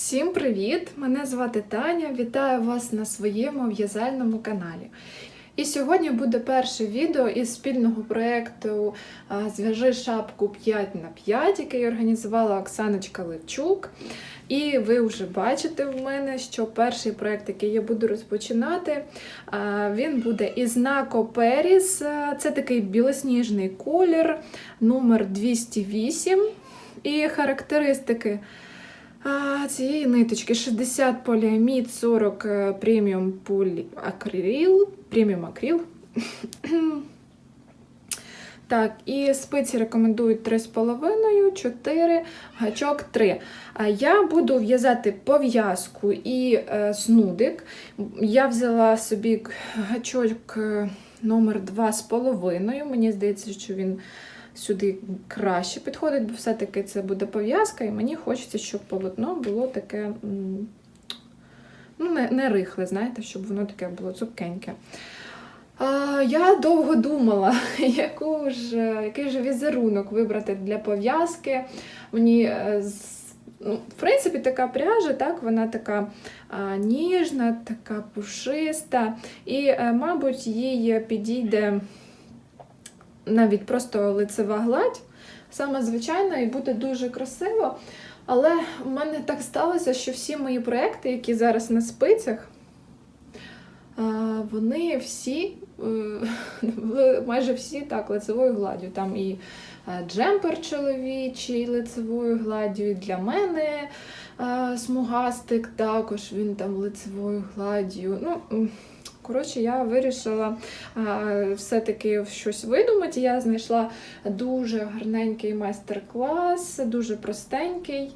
Всім привіт! Мене звати Таня. Вітаю вас на своєму в'язальному каналі. І сьогодні буде перше відео із спільного проєкту Зв'яжи шапку 5 на 5, який організувала Оксаночка Левчук. І ви вже бачите в мене, що перший проєкт, який я буду розпочинати, він буде із Нако Періс. Це такий білосніжний колір, номер 208. І характеристики. Цієї ниточки 60 поліамід, 40 е, преміум поліакрил, преміум акрил. Так, і спиці рекомендують 3,5, 4, гачок 3. Я буду в'язати пов'язку і е, снудик. Я взяла собі гачок е, номер 2,5. Мені здається, що він сюди краще підходить, бо все-таки це буде пов'язка, і мені хочеться, щоб полотно було таке ну, не, не рихле, знаєте, щоб воно таке було цупкеньке. А, я довго думала, яку ж, який же візерунок вибрати для пов'язки. Мені, е, ну, в принципі, така пряжа, так, вона така а, ніжна, така пушиста, і, е, мабуть, їй підійде навіть просто лицева гладь, саме звичайна, і буде дуже красиво. Але в мене так сталося, що всі мої проекти, які зараз на спицях, вони всі, е, майже всі так, лицевою гладдю. Там і е, джемпер чоловічий лицевою гладдю, і для мене е, смугастик також він там лицевою гладдю. Ну, коротше, я вирішила все-таки щось видумати. Я знайшла дуже гарненький майстер-клас, дуже простенький.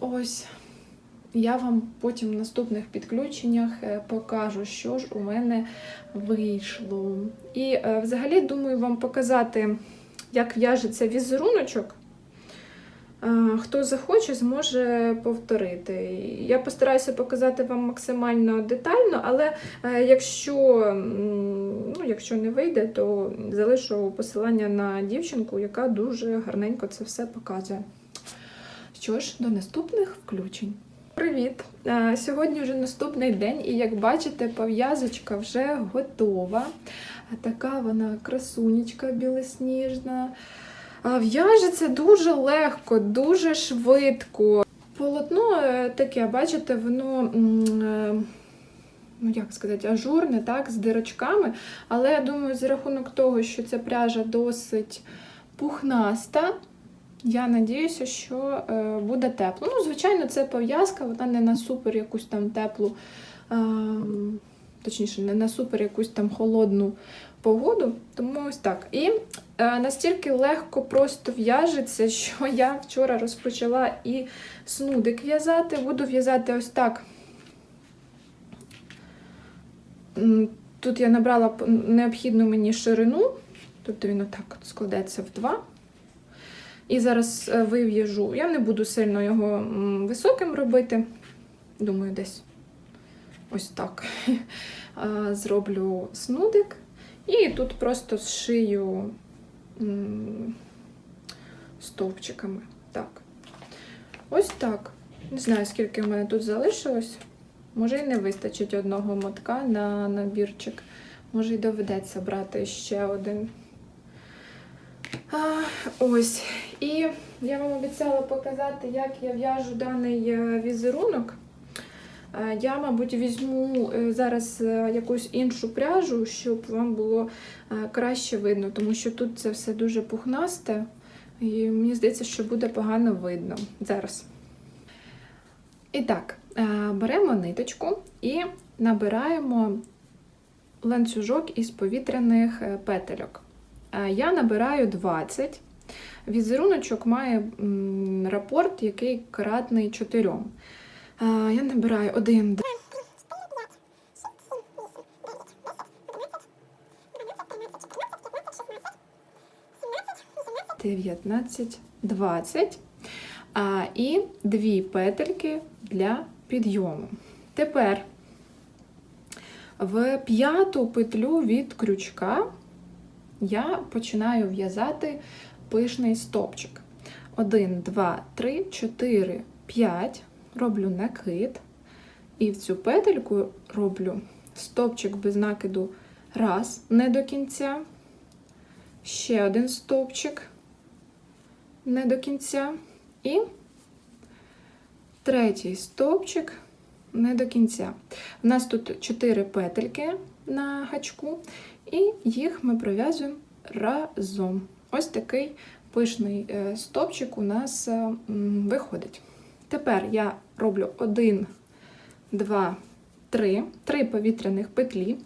Ось. Я вам потім в наступних підключеннях е, покажу, що ж у мене вийшло. І е, взагалі думаю вам показати, як в'яжеться візеруночок. Е, Хто захоче, зможе повторити. Я постараюся показати вам максимально детально, але е, якщо, ну, якщо не вийде, то залишу посилання на дівчинку, яка дуже гарненько це все показує. Що ж, до наступних включень. Привіт! Е, Сьогодні вже наступний день, і як бачите, пов'язочка вже готова. Така вона красунечка білосніжна. В'яжеться дуже легко, дуже швидко. Полотно е, таке, бачите, воно. е, Ну, як сказати, ажурне, так, з дирочками. Але я думаю, за рахунок того, що ця пряжа досить пухнаста, я надіюся, що е, буде тепло. Ну, звичайно, це пов'язка, вона не на супер якусь там теплу, точніше, не на супер якусь там холодну погоду. Тому ось так. І е, настільки легко просто в'яжеться, що я вчора розпочала і снудик в'язати. Буду в'язати ось так. Тут я набрала необхідну мені ширину, тобто він отак от складеться в два. І зараз е, вив'яжу. Я не буду сильно його високим робити. Думаю, десь ось так. Зроблю снудик. І тут просто зшию стовпчиками. Так. Ось так. Не знаю, скільки в мене тут залишилось. Може, і не вистачить одного мотка на набірчик. Може, й доведеться брати ще один. А, ось. І я вам обіцяла показати, як я в'яжу даний е, візерунок. Е, Я, мабуть, візьму е, зараз е, якусь іншу пряжу, щоб вам було краще видно, тому що тут це все дуже пухнасте, і мені здається, що буде погано видно зараз. І так, беремо ниточку і набираємо ланцюжок із повітряних петельок. Я набираю 20. Візеруночок має рапорт, який кратний 4. Е, Я набираю 1, 2, 19, 20. І дві петельки для підйому. Тепер в п'яту петлю від крючка я починаю в'язати пишний стопчик. 1, 2, 3, 4, 5. Роблю накид, і в цю петельку роблю стовпчик без накиду раз, не до кінця, ще один стовпчик не до кінця, і третій стовпчик не до кінця. У нас тут 4 петельки на гачку, і їх ми пров'язуємо разом. Ось такий пишний е, стовпчик у нас е, виходить. Тепер я роблю 1, 2, 3, 3 повітряних петлі.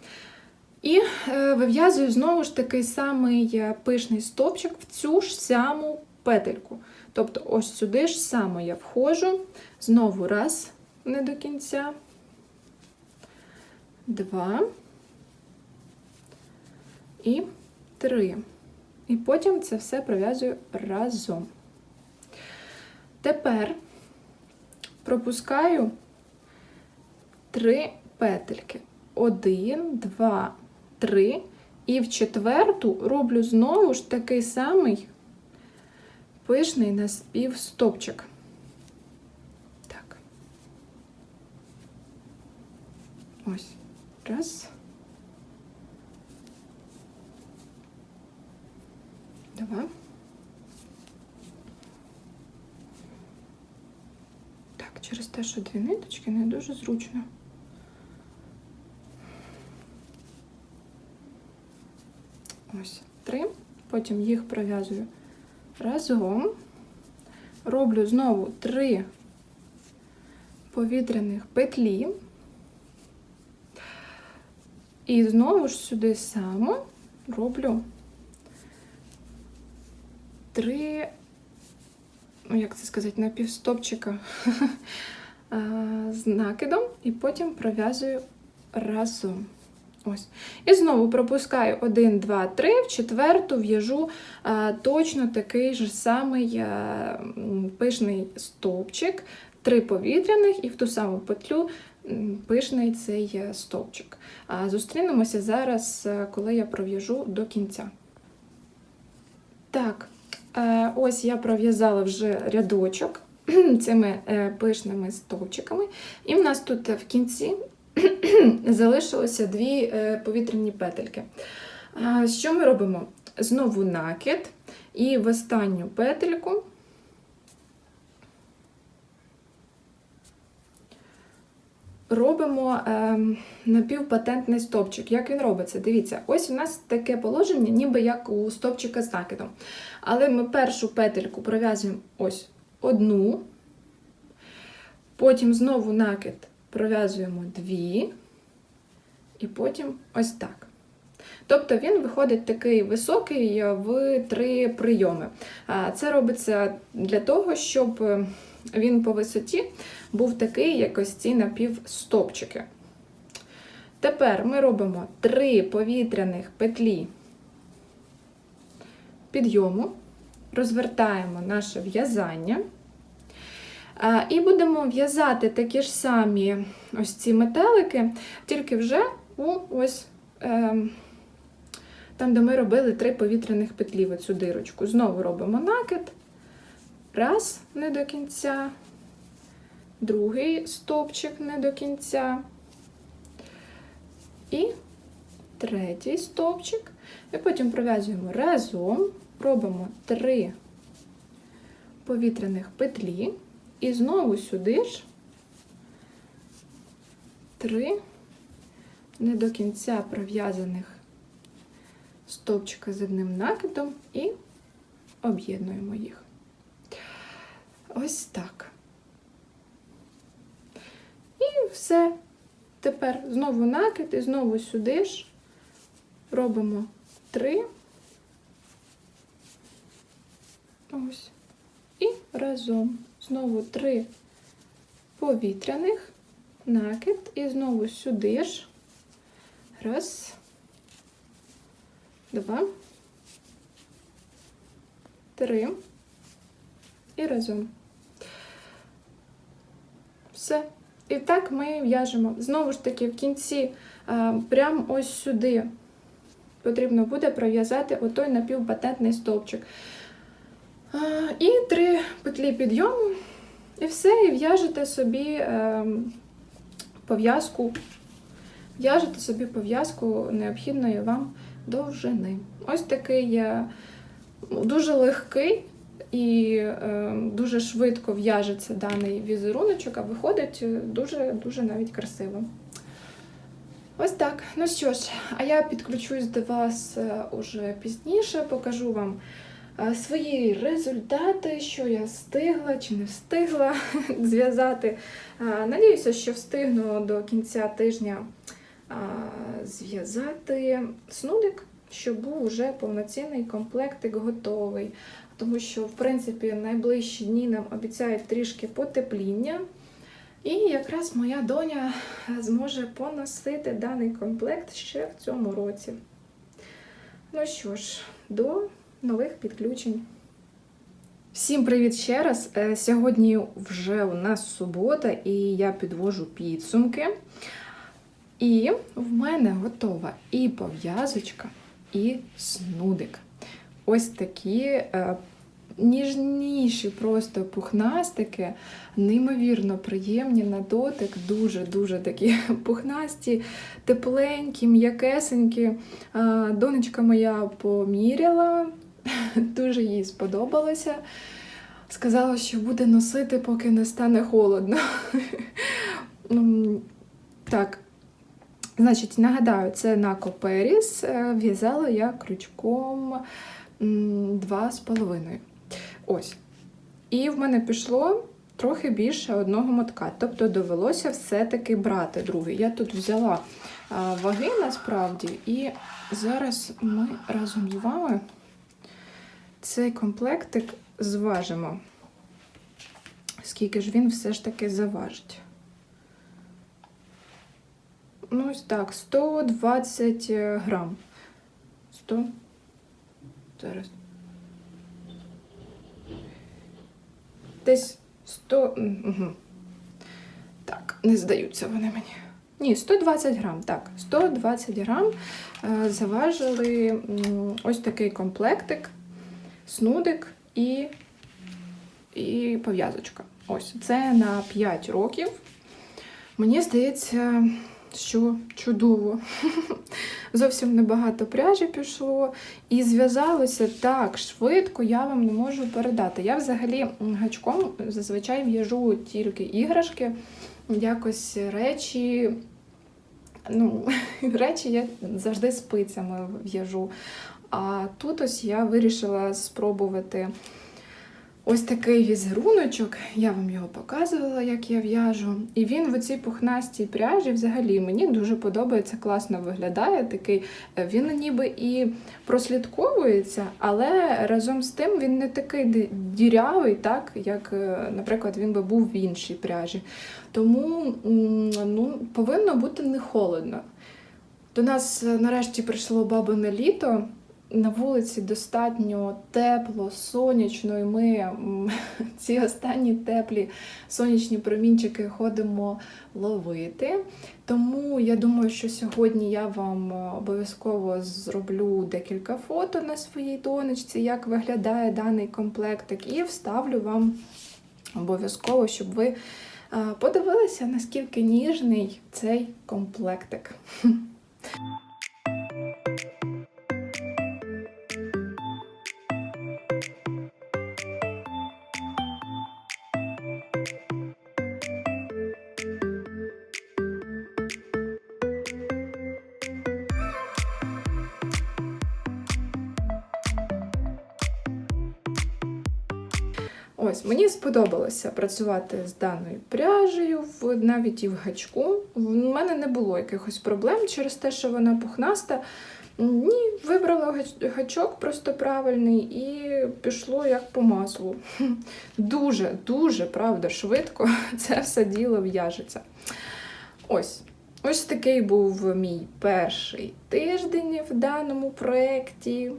І е, вив'язую знову ж такий самий е, пишний стовпчик в цю ж саму петельку. Тобто, ось сюди ж само я входжу, знову раз, не до кінця, два і три. І потім це все пров'язую разом. Тепер пропускаю три петельки. Один, два, три. І в четверту роблю знову ж такий самий пишний наспів стопчик. Так. Ось. Раз. Два. Так, через те, що дві ниточки не дуже зручно. Ось три. Потім їх пров'язую разом. Роблю знову три повітряних петлі. І знову ж сюди само роблю три, ну як це сказати, напівстопчика з накидом, і потім пров'язую разом. Ось. І знову пропускаю 1, 2, 3, в четверту в'яжу а, точно такий же самий а, пишний стовпчик, три повітряних, і в ту саму петлю пишний цей е, стовпчик. А, зустрінемося зараз, е, коли я пров'яжу до кінця. Так, е, ось я пров'язала вже рядочок цими е, пишними стовпчиками, і в нас тут в кінці залишилося дві е, повітряні петельки. Що ми робимо? Знову накид, і в останню петельку робимо е, напівпатентний стовпчик. Як він робиться? Дивіться, ось у нас таке положення, ніби як у стовпчика з накидом. Але ми першу петельку пров'язуємо ось одну, потім знову накид пров'язуємо дві, і потім ось так. Тобто він виходить такий високий в три прийоми. Це робиться для того, щоб він по висоті був такий, як ось ці напівстопчики. Тепер ми робимо три повітряних петлі підйому, розвертаємо наше в'язання. І будемо в'язати такі ж самі ось ці метелики, тільки вже у ось е, там, де ми робили три повітряних петлі в цю дирочку. Знову робимо накид. Раз, не до кінця, другий стовпчик не до кінця. І третій стовпчик. І потім пров'язуємо разом, робимо три повітряних петлі. І знову сюди ж три не до кінця пров'язаних стовпчика з одним накидом і об'єднуємо їх. Ось так. І все. Тепер знову накид і знову сюди ж робимо три. Ось. І разом. Знову три повітряних, накид, і знову сюди ж. Раз, два, три. І разом. Все. І так ми в'яжемо. Знову ж таки, в кінці, прямо ось сюди потрібно буде пров'язати отой напівпатентний стовпчик. І три петлі підйому І все, і в'яжете собі е, пов'язку. В'яжете собі пов'язку необхідної вам довжини. Ось такий е, дуже легкий і е, дуже швидко в'яжеться даний візеруночок, а виходить дуже-дуже навіть красиво. Ось так. Ну що ж, а я підключусь до вас е, уже пізніше, покажу вам свої результати, що я встигла чи не встигла зв'язати. Е, Надіюся, що встигну до кінця тижня е, зв'язати снудик, щоб був уже повноцінний комплектик готовий. Тому що, в принципі, найближчі дні нам обіцяють трішки потепління. І якраз моя доня зможе поносити даний комплект ще в цьому році. Ну що ж, до нових підключень. Всім привіт ще раз. Е, Сьогодні вже у нас субота, і я підвожу підсумки. І в мене готова і пов'язочка, і снудик. Ось такі е, ніжніші, просто пухнастики, неймовірно приємні на дотик, дуже-дуже такі пухнасті, тепленькі, м'якесенькі. Е, Донечка моя поміряла, дуже їй сподобалося. Сказала, що буде носити, поки не стане холодно. Так, значить, нагадаю, це на Коперіс. Е, В'язала я крючком м, два з половиною. Ось. І в мене пішло трохи більше одного мотка. Тобто довелося все-таки брати другий. Я тут взяла ваги насправді, і зараз ми разом з вами цей комплектик зважимо. Скільки ж він все ж таки заважить. Ну, ось так, 120 грам. 100. Зараз. Десь 100. Угу. Так, не здаються вони мені. Ні, 120 грам. Так, 120 грам е, заважили ось такий комплектик, снудик і, і пов'язочка. Ось, це на 5 років. Мені здається, що чудово. Зовсім небагато пряжі пішло, і зв'язалося так швидко, я вам не можу передати. Я взагалі гачком зазвичай в'яжу тільки іграшки, якось речі. Ну, речі я завжди спицями в'яжу. А тут ось я вирішила спробувати ось такий візеруночок. Я вам його показувала, як я в'яжу. І він в цій пухнастій пряжі взагалі мені дуже подобається, класно виглядає. Такий, е, він ніби і прослідковується, але разом з тим він не такий дірявий, так, як, е, наприклад, він би був в іншій пряжі. Тому ну, повинно бути не холодно. До нас е, нарешті прийшло бабине літо. На вулиці достатньо тепло, сонячно, і ми ці останні теплі сонячні промінчики ходимо ловити. Тому я думаю, що сьогодні я вам е, обов'язково зроблю декілька фото на своїй донечці, як виглядає даний комплектик, і вставлю вам обов'язково, щоб ви е, подивилися, наскільки ніжний цей комплектик. Ось мені сподобалося працювати з даною пряжею, навіть і в гачку. В мене не було якихось проблем через те, що вона пухнаста. Ні, вибрала гачок просто правильний і пішло як по маслу. Дуже, дуже правда, швидко це все діло в'яжеться. Ось. Ось такий був мій перший тиждень в даному проєкті.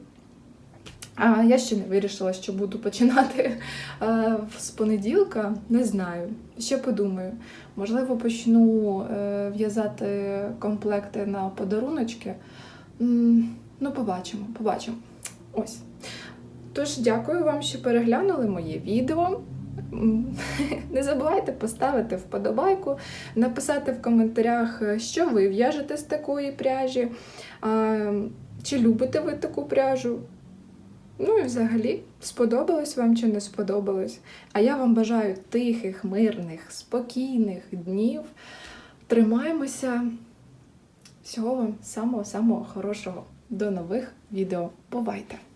Я ще не вирішила, що буду починати е, з понеділка. Не знаю. Ще подумаю. Можливо, почну е, в'язати комплекти на подаруночки. Ну, побачимо, побачимо. Ось. Тож, дякую вам, що переглянули моє відео. не забувайте поставити вподобайку, написати в коментарях, е, що ви в'яжете з такої пряжі, чи любите ви таку пряжу. Ну і взагалі, сподобалось вам чи не сподобалось. А я вам бажаю тихих, мирних, спокійних днів. Тримаємося. Всього вам самого-самого хорошого. До нових відео. Бувайте!